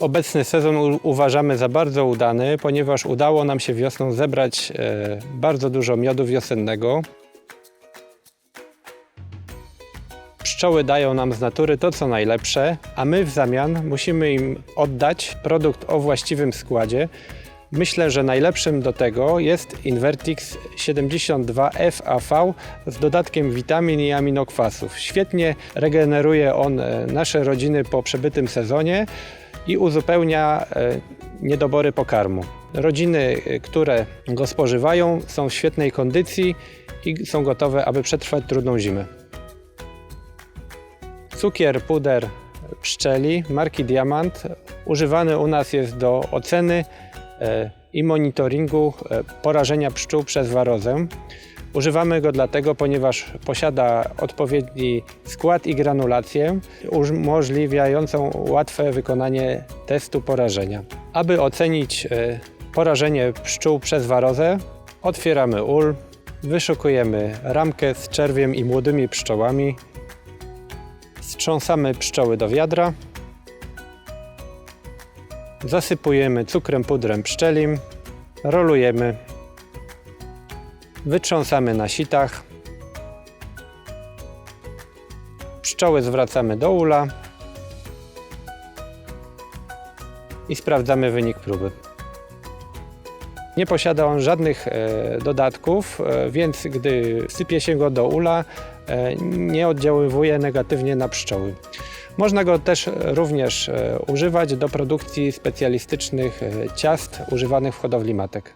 Obecny sezon uważamy za bardzo udany, ponieważ udało nam się wiosną zebrać e, bardzo dużo miodu wiosennego. Pszczoły dają nam z natury to, co najlepsze, a my w zamian musimy im oddać produkt o właściwym składzie. Myślę, że najlepszym do tego jest Invertix 72 FAV z dodatkiem witamin i aminokwasów. Świetnie regeneruje on e, nasze rodziny po przebytym sezonie i uzupełnia e, niedobory pokarmu. Rodziny, e, które go spożywają, są w świetnej kondycji i są gotowe, aby przetrwać trudną zimę. Cukier, puder pszczeli marki Diamant używany u nas jest do oceny e, i monitoringu porażenia pszczół przez warozę. Używamy go dlatego, ponieważ posiada odpowiedni skład i granulację umożliwiającą łatwe wykonanie testu porażenia. Aby ocenić e, porażenie pszczół przez warozę, otwieramy ul, wyszukujemy ramkę z czerwiem i młodymi pszczołami, Strząsamy pszczoły do wiadra. Zasypujemy cukrem, pudrem pszczelim. Rolujemy. Wytrząsamy na sitach. Pszczoły zwracamy do ula. I sprawdzamy wynik próby. Nie posiada on żadnych e, dodatków, e, więc gdy sypie się go do ula, e, nie oddziaływuje negatywnie na pszczoły. Można go też również używać do produkcji specjalistycznych ciast używanych w hodowli matek.